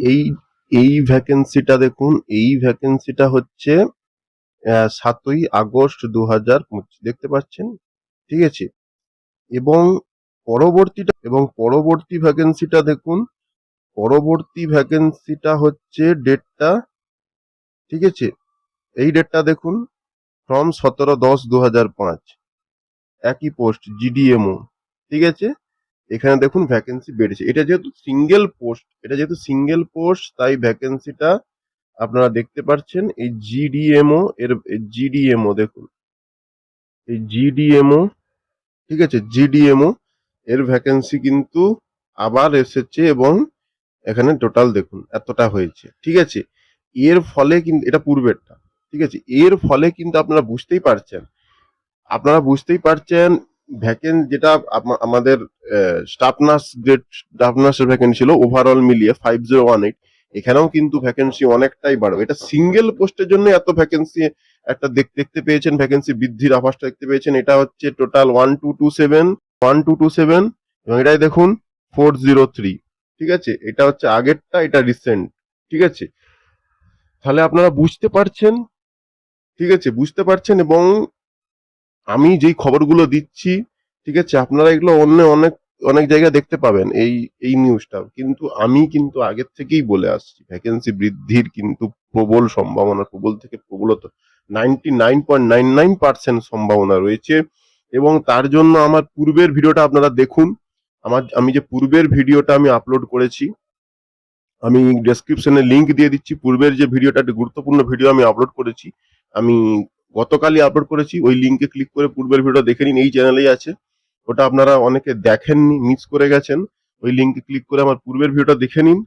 এই এই ভ্যাকেন্সিটা দেখুন, এই ভ্যাকেন্সিটা হচ্ছে সাতই আগস্ট দু হাজার পঁচিশ, দেখতে পাচ্ছেন? ঠিক আছে? এবং পরবর্তীটা, এবং পরবর্তী ভ্যাকেন্সিটা দেখুন, পরবর্তী ভ্যাকেন্সিটা হচ্ছে ডেটটা ঠিক আছে? এই ডেটটা দেখুন ফ্রম সতেরো দশ দু হাজার পাঁচ, একই পোস্ট জিডিএমও ঠিক আছে? এখানে দেখুন ভ্যাকেন্সি বেড়েছে। এটা যেহেতু সিঙ্গেল পোস্ট এটা যেহেতু সিঙ্গেল পোস্ট তাই ভ্যাকেন্সিটা আপনারা দেখতে পাচ্ছেন, এই জিডিএমও এর জিডিএমও দেখুন। এই জিডিএমও ঠিক আছে? জিডিএমও এর ভ্যাকেন্সি কিন্তু আবার এসেছে এবং এখানে টোটাল দেখুন, এতটা হয়েছে, ঠিক আছে? এর ফলে কিন্তু এটা পূর্বেরটা, ঠিক আছে? এর ফলে কিন্তু আপনারা বুঝতেই পারছেন, আপনারা বুঝতেই পারছেন ভ্যাকেন যেটা আমাদের স্টাফ নার্স গ্রেড স্টাফ নার্সের ভ্যাকেন্সি ছিল ওভারঅল মিলিয়ে ফাইভ জিরো ওয়ান এইট এখানেও কিন্তু ভ্যাকেন্সি অনেকটাই বাড়বে। এটা সিঙ্গেল পোস্টের জন্য এত ভ্যাকেন্সি একটা দেখতে পেয়েছেন ভ্যাকেন্সি বৃদ্ধির আভাসটা দেখতে পেয়েছেন। এটা হচ্ছে total one two two seven one two two seven এবং এটাই দেখুন ফোর জিরো থ্রি ঠিক আছে? এটা হচ্ছে আগেরটা, এটা রিসেন্ট ঠিক আছে? তাহলে আপনারা বুঝতে পারছেন, ঠিক আছে? বুঝতে পারছেন এবং আমি যেই খবরগুলো দিচ্ছি, ঠিক আছে, আপনারা এগুলো অন্য অনেক অনেক জায়গায় দেখতে পাবেন এই এই নিউজটা কিন্তু আমি কিন্তু আগের থেকেই বলে আসছি ভ্যাকেন্সি বৃদ্ধির কিন্তু প্রবল সম্ভাবনা, প্রবল থেকে প্রবলত। Ninety nine point nine nine percent সম্ভাবনা রয়েছে এবং তার জন্য আমার পূর্বের ভিডিওটা আপনারা দেখুন। আমার, আমি যে পূর্বের ভিডিওটা আমি আপলোড করেছি, আমি ডেসক্রিপশনে লিংক দিয়ে দিচ্ছি। পূর্বের যে ভিডিওটা একটা গুরুত্বপূর্ণ ভিডিও আমি আপলোড করেছি, আমি গতকালই আপলোড করেছি, ওই লিঙ্কে ক্লিক করে পূর্বের ভিডিও দেখে নিন, এই চ্যানেলেই আছে। ওটা আপনারা অনেকে দেখেননি মিস করে গেছেন, ওই লিঙ্কে ক্লিক করে আমার পূর্বের ভিডিওটা দেখে নিন।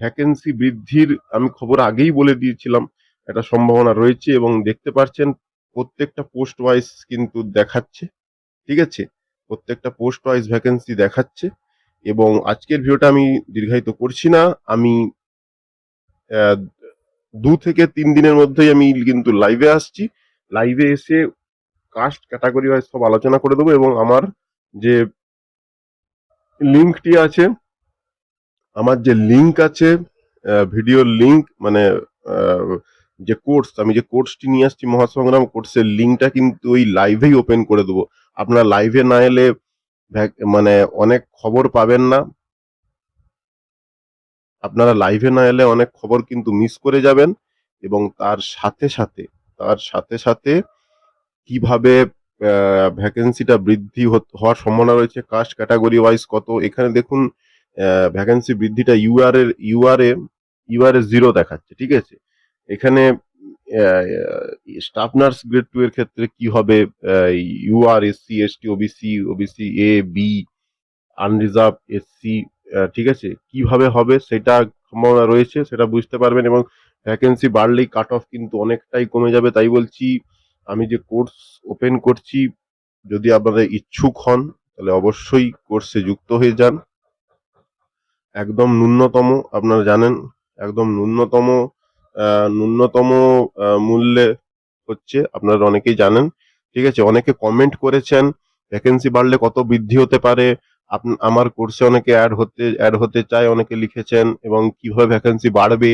ভ্যাকেন্সি বৃদ্ধির আমি খবর আগেই বলে দিয়েছিলাম, একটা সম্ভাবনা রয়েছে এবং দেখতে পাচ্ছেন প্রত্যেকটা পোস্ট ওয়াইজ কিন্তু দেখাচ্ছে, ঠিক আছে? প্রত্যেকটা পোস্ট ওয়াইজ ভ্যাকেন্সি দেখাচ্ছে এবং আজকের ভিডিওটা আমি দীর্ঘায়িত করছি না, আমি দু থেকে তিন দিনের মধ্যেই আমি কিন্তু লাইভে আসছি। লাইভে এসে কাস্ট ক্যাটাগরি ওয়াইজ সব আলোচনা করে দেবো এবং আমার যে লিঙ্কটি আছে, আমার যে লিঙ্ক আছে ভিডিওর লিঙ্ক মানে যে কোর্স আমি যে কোর্সটি নিয়ে আসছি মহাসংগ্রাম কোর্সের লিঙ্কটা কিন্তু ওই লাইভেই ওপেন করে দেবো। আপনারা লাইভে না এলে মানে অনেক খবর পাবেন না। আপনারা লাইভে না এলে অনেক খবর কিন্তু মিস করে যাবেন এবং তার সাথে সাথে তার সাথে সাথে কীভাবে ভ্যাকেন্সিটা বৃদ্ধি হওয়ার সম্ভাবনা রয়েছে কাস্ট ক্যাটাগরি ওয়াইজ কত, এখানে দেখুন ভ্যাকেন্সি বৃদ্ধিটা ইউআর এর ইউআর এ ইউআর এ জিরো দেখাচ্ছে, ঠিক আছে? এখানে স্টাফ নার্স গ্রেড টু এর ক্ষেত্রে কি হবে UR SC ST OBC OBC A B unreserved SC ঠিক আছে? কীভাবে হবে সেটা সম্ভাবনা রয়েছে, সেটা বুঝতে পারবেন এবং ভ্যাকেন্সি বাড়লেই কাট অফ কিন্তু অনেকটাই কমে যাবে। তাই বলছি, আমি যে কোর্স ওপেন করছি, যদি আপনারা ইচ্ছুক হন, তাহলে অবশ্যই কোর্সে যুক্ত হয়ে যান। একদম ন্যূনতম, আপনারা জানেন, একদম ন্যূনতম ন্যূনতম মূল্যে হচ্ছে, আপনারা অনেকেই জানেন। ঠিক আছে, অনেকে কমেন্ট করেছেন ভ্যাকেন্সি বাড়লে কত বৃদ্ধি হতে পারে আমার কোর্সে অনেকে অ্যাড হতে অ্যাড হতে চায়, অনেকে লিখেছেন এবং কীভাবে ভ্যাকেন্সি বাড়বে।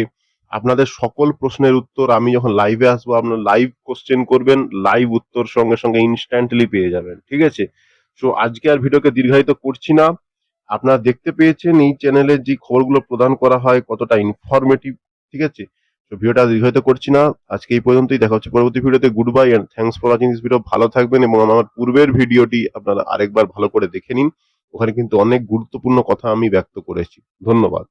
আপনাদের সকল প্রশ্নের উত্তর আমি যখন লাইভে আসব, আপনার লাইভ কোশ্চেন করবেন লাইভ উত্তর সঙ্গে সঙ্গে ইনস্ট্যান্টলি পেয়ে যাবেন, ঠিক আছে? সো আজকে আর ভিডিওকে দীর্ঘায়িত করছি না। আপনারা দেখতে পেয়েছেন এই চ্যানেলে যে খবরগুলো প্রদান করা হয়, কতটা ইনফরমেটিভ ঠিক আছে? তো ভিডিওটা দীর্ঘায়িত করছি না। আজকে এই পর্যন্তই। দেখা হচ্ছে পরবর্তী ভিডিওতে। Good bye and thanks for watching this video ভালো থাকবেন এবং আমার পূর্বের ভিডিওটি আপনারা আরেকবার ভালো করে দেখে নিন। ওখানে কিন্তু অনেক গুরুত্বপূর্ণ কথা আমি ব্যক্ত করেছি। ধন্যবাদ।